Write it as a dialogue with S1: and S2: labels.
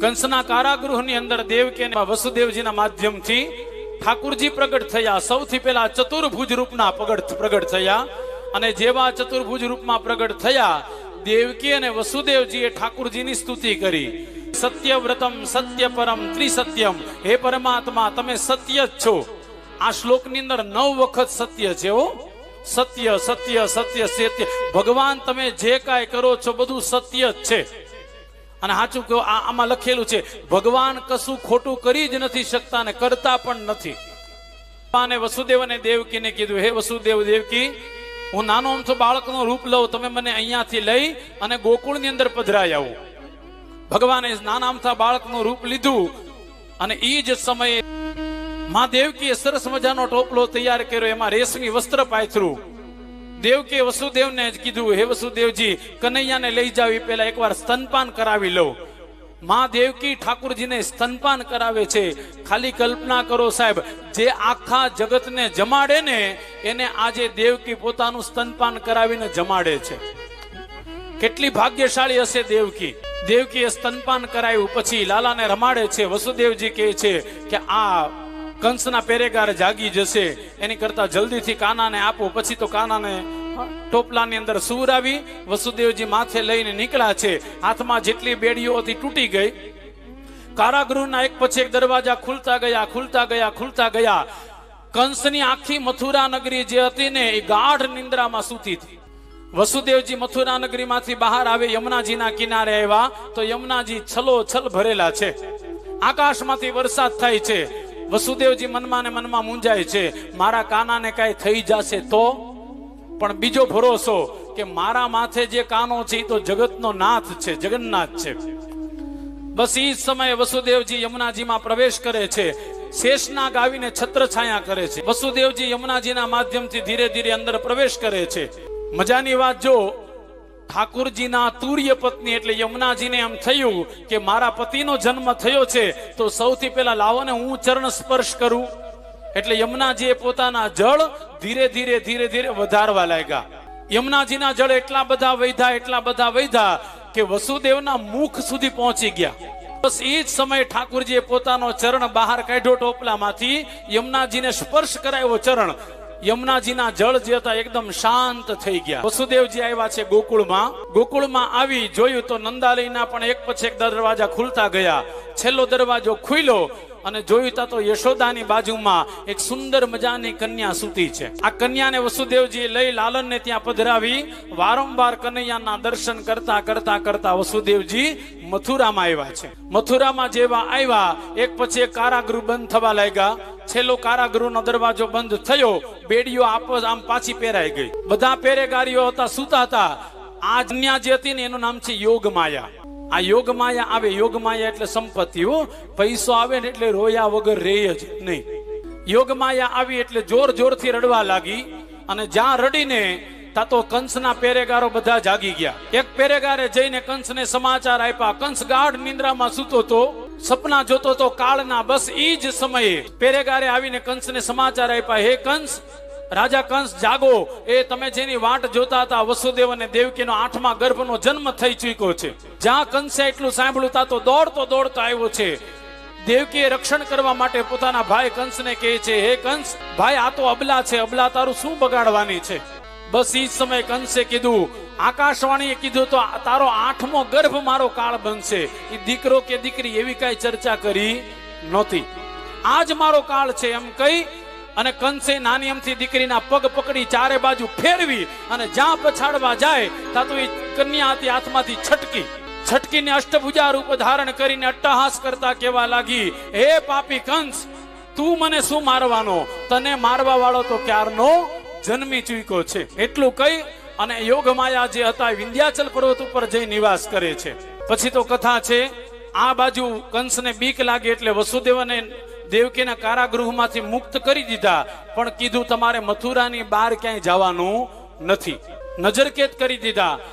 S1: કંસના કારાગૃહની અંદર દેવકી અને વસુદેવજીના માધ્યમથી ઠાકુરજી પ્રગટ થયા. સૌથી પહેલા ચતુર્ભુજ રૂપના પ્રગટ પ્રગટ થયા અને જેવા ચતુર્ભુજ રૂપમાં પ્રગટ થયા, દેવકી અને વસુદેવજીએ ઠાકુરજીની સ્તુતિ કરી. સત્યવ્રતમ સત્ય પરમ ત્રિસત્યમ. હે પરમાત્મા, તમે સત્ય જ છો. આ શ્લોકની અંદર નવ વખત સત્ય છે હો. સત્ય સત્ય સત્ય સત્ય. ભગવાન, તમે જે કાંઈ કરો છો, બધું સત્ય જ છે. અને સાચું કહો આમાં લખેલું છે, ભગવાન કશું ખોટું કરી જ નથી શકતા અને કરતા પણ નથી. અને વસુદેવ અને દેવકીને કીધું, હે વસુદેવ દેવકી, હું નાનો અમથો બાળકનું રૂપ લઉં, તમે મને અહીંયાથી લઈ અને ગોકુળની અંદર પધરાઈ આવો. ભગવાને નાના અમથા બાળકનું રૂપ લીધું અને એ જ સમયે માં દેવકીએ સરસ મજાનો ટોપલો તૈયાર કર્યો, એમાં રેશમી વસ્ત્ર પાથરું દેવકે વસુદેવને જ કીધું, હે વસુદેવજી, કનૈયાને લઈ જાવ એ એકવાર સ્તનપાન કરાવી લો. માં દેવકી ઠાકુરજીને સ્તનપાન કરાવે છે. ખાલી કલ્પના કરો સાહેબ, જે આખા જગતને જમાડે ને, એને આજે દેવકી પોતાનું સ્તનપાન કરાવીને જમાડે છે. કેટલી ભાગ્યશાળી હશે દેવકી. દેવકીએ સ્તનપાન કરાવ્યું, પછી લાલાને રમાડે છે. વસુદેવજી કહે છે કે, આ કંસના પેરેગાર જાગી જશે. એની કરતા જલ્દીથી કાનાને આપો. પછી તો કાનાને ટોપલાની અંદર સૂર આવી વસુદેવજી માથે લઈને નીકળ્યા છે. હાથમાં જેટલી બેડીઓ હતી તૂટી ગઈ. કારાગૃહના એક પછી એક દરવાજા ખુલતા ગયા ખુલતા ગયા ખુલતા ગયા. કંસની આખી મથુરા નગરી જે હતી ને, એ ગાઢ નિંદ્રામાં સૂતી હતી. વસુદેવજી મથુરા નગરીમાંથી બહાર આવે, યમુનાજીના કિનારે આવ્યા, તો યમુનાજી છલો છલ ભરેલા છે. આકાશમાંથી વરસાદ થાય છે. વસુદેવજી મનમાં ને મનમાં મૂંઝાય છે, મારા કાનાને કાંઈ થઈ જશે તો? પણ બીજો ભરોસો કે મારા માથે જે કાનો છે એ તો જગતનો નાથ છે, જગન્નાથ છે. બસ એ સમયે વસુદેવજી યમુનાજીમાં પ્રવેશ કરે છે, શેષનાગ આવીને છત્ર છાયા કરે છે. વસુદેવજી યમુનાજીના માધ્યમથી ધીરે ધીરે અંદર પ્રવેશ કરે છે. મજાની વાત જો ઠાકુરજીના તુર્ય પત્ની એટલે યમુનાજીને એમ થયું કે મારા પતિનો જન્મ થયો છે, તો સૌથી પહેલા લાવો ને હું ચરણ સ્પર્શ કરું. એટલે યમુનાજીએ પોતાના જળ ધીરે ધીરે ધીરે ધીરે વધારવા લાગ્યા. યમુનાજીના જળ એટલા બધા વૈધા, એટલા બધા વૈધા કે વસુદેવના મુખ સુધી પહોંચી ગયા. બસ એ જ સમયે ઠાકુરજીએ પોતાનો ચરણ બહાર કાઢ્યો ટોપલામાંથી. યમુનાજીને સ્પર્શ કરાયો ચરણ. યમુનાજીના જળ જે હતા એકદમ શાંત થઈ ગયા. વસુદેવજી આવ્યા છે ગોકુળમાં. ગોકુળમાં આવી જોયું તો નંદાલયના પણ એક પછી એક દરવાજા ખુલતા ગયા. છેલ્લો દરવાજો ખુલ્યો અને જોયું તા યશોદાની બાજુમાં એક સુંદર મજાની કન્યા સૂતી છે. આ કન્યાને વસુદેવજી લઈ લાલનને ત્યાં પધરાવી વારંવાર કનૈયાના દર્શન કરતા કરતા કરતા વસુદેવજી મથુરામાં આવ્યા છે. મથુરામાં જેવા આવ્યા, એક પછી એક કારાગૃહ બંધ થવા લાગ્યા. છેલ્લો કારાગૃહનો દરવાજો બંધ થયો. બેડીઓ આપો આમ પાછી પહેરાઈ ગઈ. બધા પેરેગારીઓ હતા, સૂતા હતા. આ કન્યા જે હતી ને એનું નામ છે યોગ માયા આ યોગ માયા આવે યોગ માયા એટલે સંપત્તિ હો. પૈસો આવે ને એટલે રોયા વગર રહે જ નહીં. યોગ માયા આવી એટલે જોર જોરથી રડવા લાગી અને જ્યાં રડીને તા તો કંસના પેરેગારો બધા જાગી ગયા. એક પેરેગારે જઈને કંસને સમાચાર આપ્યા. કંસ ગાઢ નિંદ્રામાં સૂતો તો સપના જોતો તો કાળના, બસ ઈ જ સમયે પેરેગારે આવીને કંસને સમાચાર આપ્યા, હે કંસ, રાજા કંસ, જાગો. એ તમે જેની વાટ જોતા હતા, વસુદેવ અને દેવકીનો આઠમા ગર્ભનો જન્મ થઈ ચૂક્યો છે. જ્યાં કંસે એટલું સાંભળ્યું તા તો દોડતો દોડતો આવ્યો છે. દેવકીએ રક્ષણ કરવા માટે પોતાના ભાઈ કંસને કહે છે, હે કંસ, ભાઈ, આ તો અબલા છે, અબલા તારું શું બગાડવાની છે? બસ ઈ સમયે કંસે કીધું આકાશવાણીએ કીધું તો તારો આઠમો ગર્ભ મારો કાળ બનશે. એ દીકરો કે દીકરી એવી કઈ ચર્ચા કરી નહોતી. આજ મારો કાળ છે એમ કહી અને કંસે નાની એમથી દીકરીના પગ પકડી ચારે બાજુ ફેરવી અને જ્યાં પછાડવા જાય, ત્યાં તો એ કન્યા હતી હાથમાંથી છટકી. છટકીને અષ્ટભુજા રૂપ ધારણ કરીને અટ્ટહાસ કરતા કહેવા લાગી, હે પાપી કંસ, તું મને શું મારવાનો? તને મારવા વાળો તો ક્યારનો જન્મી ચૂક્યો છે. એટલું કહી અને યોગ માયા જે હતા, એ વિંધ્યાચલ પર્વત ઉપર જઈ નિવાસ કરે છે. પછી તો કથા છે, આ બાજુ કંસને બીક લાગે એટલે વસુદેવને દેવકીના કારાગૃહમાંથી મુક્ત કરી દીધા. પણ કીધું, તમારે મથુરાની બહાર ક્યાંય જવાનું નથી. નજરકેદ કરી દીધા.